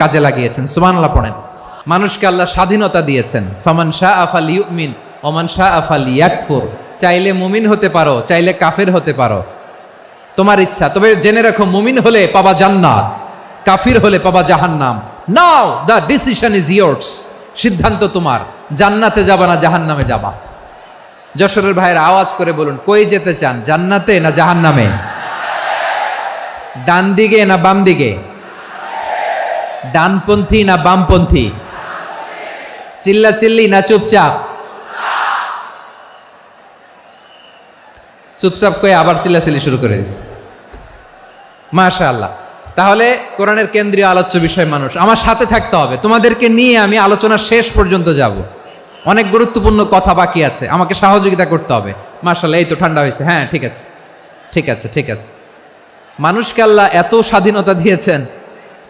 কাজে লাগিয়েছেন। সুবহানাল্লাহ পড়েন। মানুষকে আল্লাহ স্বাধীনতা দিয়েছেন। ফামান শাহ আফাল ইউমিন ওমান শাহ আফাল ইয়াকফুর চাইলে মুমিন হতে পারো, চাইলে কাফের হতে পারো। তোমার ইচ্ছা, তবে জেনে রাখো, মুমিন হলে পাবা জান্নাত, কাফির হলে পাবা জাহান্নাম। Now the decision is yours সিদ্ধান্ত তোমার। জান্নাতে যাবা না জাহান্নামে যাবা? যশোরের ভাইয়ের আওয়াজ করে বলুন, কই যেতে চান, জান্নাতে না জাহান্নামে? ডান দিকে না বাম দিকে? ডানপন্থী না বামপন্থী? চিল্লা চিল্লি না চুপচাপ? চুপচাপ করে আবার চিল্লাচিল্লি শুরু করে দিচ্ছে মাশা আল্লাহ তাহলে কোরআনের কেন্দ্রীয় আলোচ্য বিষয় মানুষ, আমার সাথে থাকতে হবে। তোমাদেরকে নিয়ে আমি আলোচনা শেষ পর্যন্ত যাব। অনেক গুরুত্বপূর্ণ কথা বাকি আছে, আমাকে সহযোগিতা করতে হবে। মাশাল্লাহ এই তো ঠান্ডা হয়েছে। হ্যাঁ ঠিক আছে। ঠিক আছে ঠিক আছে। মানুষকে আল্লাহ এত স্বাধীনতা দিয়েছেন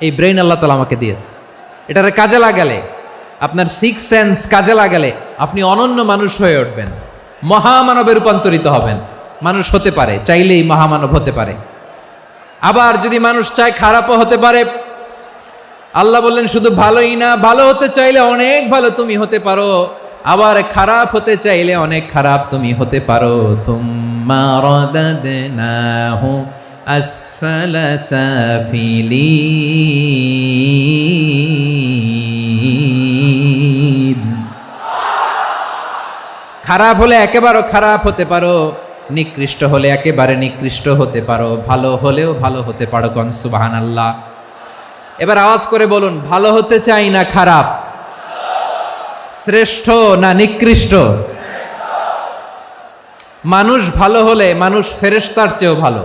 এই ব্রেইন আল্লাহ তালা আমাকে দিয়েছে। এটারে কাজে লাগালে, আপনার সিক্স সেন্স কাজে লাগালে আপনি অনন্য মানুষ হয়ে উঠবেন। মহামানবে রূপান্তরিত হবেন। মানুষ হতে পারে, চাইলেই মহামানব হতে পারে। আবার যদি মানুষ চায় খারাপও হতে পারে, আল্লাহ বললেন, শুধু ভালোই না, ভালো হতে চাইলে অনেক ভালো তুমি হতে পারো। আবার খারাপ হতে চাইলে অনেক খারাপ তুমি হতে পারো। সুম্মা রাদাদনাহু আসফালা সাফিলিন খারাপ হলে একেবারে খারাপ হতে পারো, নিকৃষ্ট হলে একেবারে নিকৃষ্ট হতে পারো, ভালো হলেও ভালো হতে পারো কন? সুবাহান আল্লাহ এবার আওয়াজ করে বলুন, ভালো হতে চাই না খারাপ? শ্রেষ্ঠ না নিকৃষ্ট? মানুষ ভালো হলে মানুষ ফেরেস্তার চেয়েও ভালো।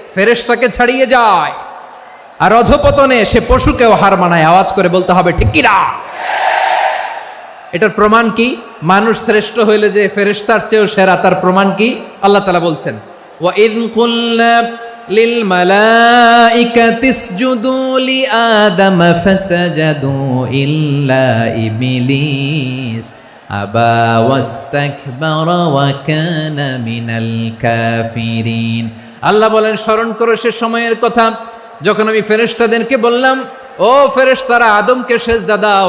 ফেরেস্তাকে ছাড়িয়ে যায় আর অধপতনে সে পশুকেও হার মানায় আওয়াজ করে বলতে হবে ঠিক কিনা এটার প্রমাণ কি মানুষ শ্রেষ্ঠ হইলে যে ফেরেস্তার চেয়েও সেরা তার প্রমাণ কি আল্লাহ তালা বলছেন وَإِذْ قُلْنَا لِلْمَلَائِكَةِ اسْجُدُوا لِآدَمَ فَسَجَدُوا إِلَّا إِبْلِيسَ أَبَى وَاسْتَكْبَرَ وَكَانَ مِنَ الْكَافِرِينَ আল্লাহ বলেন স্মরণ করো সে সময়ের কথা যখন আমি ফেরেশতাদেরকে বললাম ও ফেরেশতারা আদমকে সেজদা দাও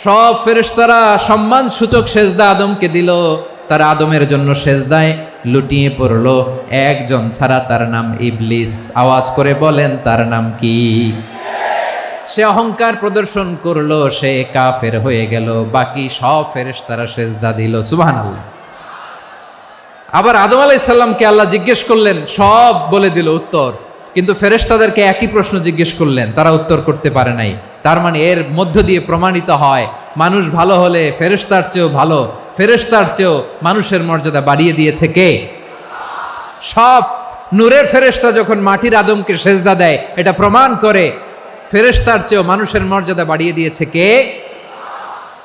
সব ফেরেশতারা সম্মান সূচক সেজদা আদমকে দিল তার আদমের জন্য সেজদায় লুটিয়ে পড়লো একজন ছাড়া তার নাম ইবলিস আওয়াজ করে বলেন তার নাম কি সে অহংকার প্রদর্শন করল, সে কাফের হয়ে গেল। বাকি সব ফেরেস ফেরেশতারা সেজদা দিল, সুবহানাল্লাহ। আবার আদম আলাইসাল্লামকে আল্লাহ জিজ্ঞেস করলেন, সব বলে দিল উত্তর। কিন্তু ফেরেশতাদেরকে একই প্রশ্ন জিজ্ঞেস করলেন, তারা উত্তর করতে পারে নাই। তার মানে এর মধ্য দিয়ে প্রমাণিত হয়, মানুষ ভালো হলে ফেরেশতার চেয়েও ভালো, ফেরেশতার চেয়েও মানুষের মর্যাদা বাড়িয়ে দিয়েছে কে? সব নূরের ফেরেশতা যখন মাটির আদমকে সেজদা দেয়, এটা প্রমাণ করে ফেরেশতার চেয়েও মানুষের মর্যাদা বাড়িয়ে দিয়েছে কে?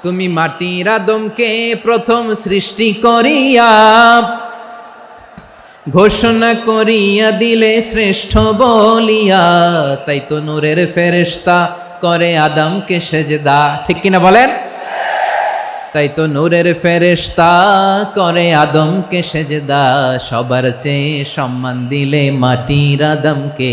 তুমি মাটির আদমকে প্রথম সৃষ্টি করিয়া ঘোষণা করিয়া দিলে শ্রেষ্ঠ বলিয়া, তাই তো নূরের ফেরেশতা করে আদমকে সেজদা। ঠিক কিনা বলেন? তাই তো নূরের ফেরেশতা করে আদমকে সেজদা। সবার চেয়ে সম্মান দিলে মাটির আদমকে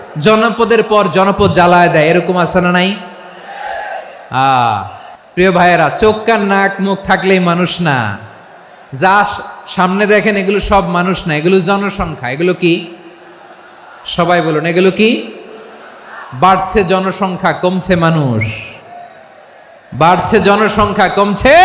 জনপদের পর জনপদ জ্বালায় দেয়, এরকম আছে না নাই? প্রিয় ভাইয়েরা, চোখ কান নাক মুখ থাকলেই মানুষ না। যা সামনে দেখেন, এগুলো সব মানুষ না। এগুলো জনসংখ্যা। এগুলো কি? সবাই বলুন, এগুলো কি? বাড়ছে জনসংখ্যা, কমছে মানুষ। বাড়ছে জনসংখ্যা, কমছে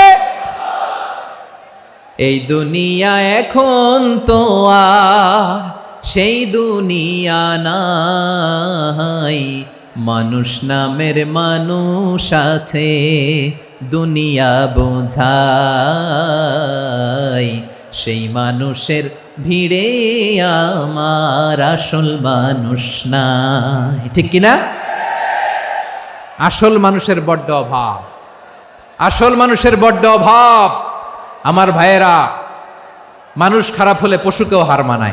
এই দুনিয়া এখন তো আর সেই দুনিয়া নাই। মানুষ নামের মানুষ আছে, দুনিয়া বোঝাই। সেই মানুষের ভিড়ে আমার আসল মানুষ নাই। ঠিক কিনা? আসল মানুষের বড্ড অভাব। আসল মানুষের বড্ড অভাব। আমার ভাইয়েরা, মানুষ খারাপ হলে পশুকেও হার মানায়।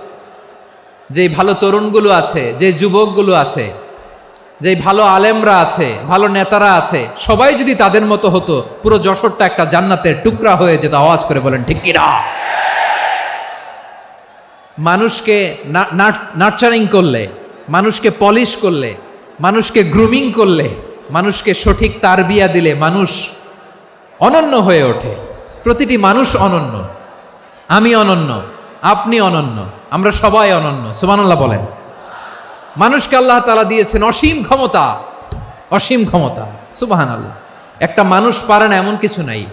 যে ভালো তরুণগুলো আছে যে যুবকগুলো আছে যে ভালো আলেমরা আছে, ভালো নেতারা আছে, সবাই যদি তাদের মতো হতো, পুরো যশোরটা একটা জান্নাতের টুকরা হয়ে যেত, আওয়াজ করে বলেন, ঠিক কিনা? মানুষকে নার্চারিং করলে, মানুষকে পলিশ করলে, মানুষকে গ্রুমিং করলে, মানুষকে সঠিক তারবিয়া দিলে মানুষ অনন্য হয়ে ওঠে। প্রতিটি মানুষ অনন্য। আমি অনন্য, আপনি অনন্য। আমরা সবাই অনন্য, সুবহানাল্লাহ বলেন। মানুষকে আল্লাহ তালা দিয়েছেন অসীম ক্ষমতা অসীম ক্ষমতা সুবাহান আল্লাহ একটা মানুষ পারে না এমন কিছু নাই।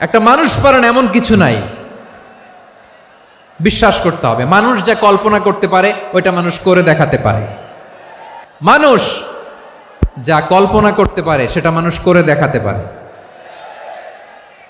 একটা মানুষ পারে না এমন কিছু নাই। বিশ্বাস করতে হবে, মানুষ যা কল্পনা করতে পারে, ওইটা মানুষ করে দেখাতে পারে। মানুষ যা কল্পনা করতে পারে, সেটা মানুষ করে দেখাতে পারে।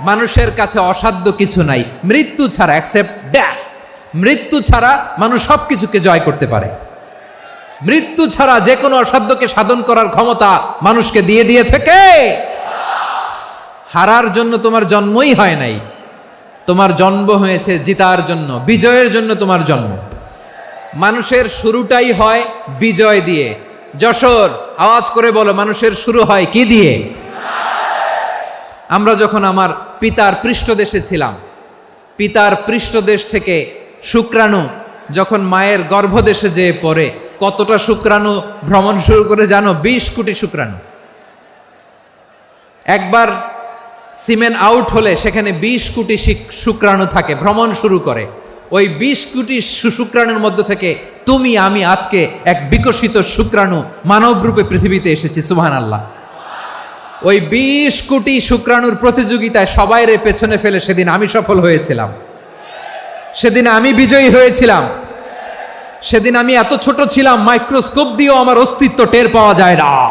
মানুষের কাছে অসাধ্য কিছু নাই। মৃত্যু ছাড়া অ্যাকসেপ্ট ড্যাথ মৃত্যু ছাড়া মানুষ সব কিছুকে জয় করতে পারে। মৃত্যু ছাড়া যে কোনো অসাধ্যকে সাধন করার ক্ষমতা মানুষকে দিয়ে দিয়েছে কে? হারার জন্য তোমার জন্মই হয় নাই। তোমার জন্ম হয়েছে জিতার জন্য, বিজয়ের জন্য তোমার জন্ম। মানুষের শুরুটাই হয় বিজয় দিয়ে। যশোর, আওয়াজ করে বলো, মানুষের শুরু হয় কি দিয়ে? আমরা যখন আমার পিতার পৃষ্ঠদেশে ছিলাম, পিতার পৃষ্ঠদেশ থেকে শুক্রাণু যখন মায়ের গর্ভদেশে যেয়ে পড়ে, কতটা শুক্রাণু ভ্রমণ শুরু করে জানো? বিশ কোটি শুক্রাণু। একবার সিমেন্ট আউট হলে সেখানে বিশ কোটি শুক্রাণু থাকে, ভ্রমণ শুরু করে। ওই বিশ কোটি শুক্রাণুর মধ্য থেকে তুমি, আমি আজকে এক বিকশিত শুক্রাণু মানব রূপে পৃথিবীতে এসেছি সুবহান আল্লাহ ওই বিশ কোটি শুক্রাণুর প্রতিযোগিতায় সবাই রে পেছনে ফেলে সেদিন আমি সফল হয়েছিলাম। সেদিন আমি বিজয়ী হয়েছিলাম। সেদিন আমি এত ছোট ছিলাম, মাইক্রোস্কোপ দিয়েও আমার অস্তিত্ব টের পাওয়া যায় না।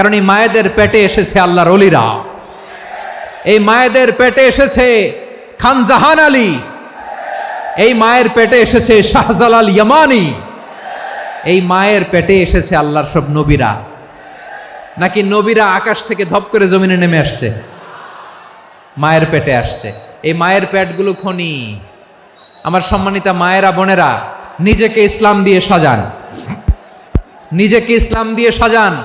কারণ এই মায়েদের পেটে এসেছে আল্লাহর অলিরা। এই মায়েদের পেটে এসেছে খান জাহান আলী। এই মায়ের পেটে এসেছে শাহজালাল ইয়ামানি। এই মায়ের পেটে এসেছে আল্লাহর সব নবীরা। নাকি নবীরা আকাশ থেকে ধপ করে জমিনে নেমে আসছে? মায়ের পেটে আসছে। এই মায়ের পেটগুলো খনি। আমার সম্মানিতা মায়েরা, বোনেরা, নিজেকে ইসলাম দিয়ে সাজান। নিজেকে ইসলাম দিয়ে সাজান।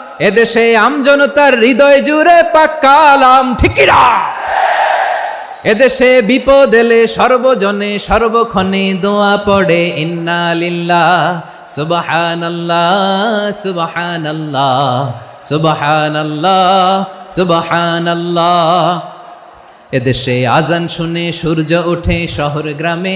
এদেশে আমজনতার হৃদয় জুড়ে পাক্কালাম ঠিকিরা এদেশে বিপদ এলে সর্বজনে সর্বক্ষণে দোয়া পড়ে, ইন্না লিল্লাহ সুবহান আল্লাহ সুবহান আল্লাহ সুবহান আল্লাহ সুবহান আল্লাহ এদেশে আজান শুনে সূর্য ওঠে শহর গ্রামে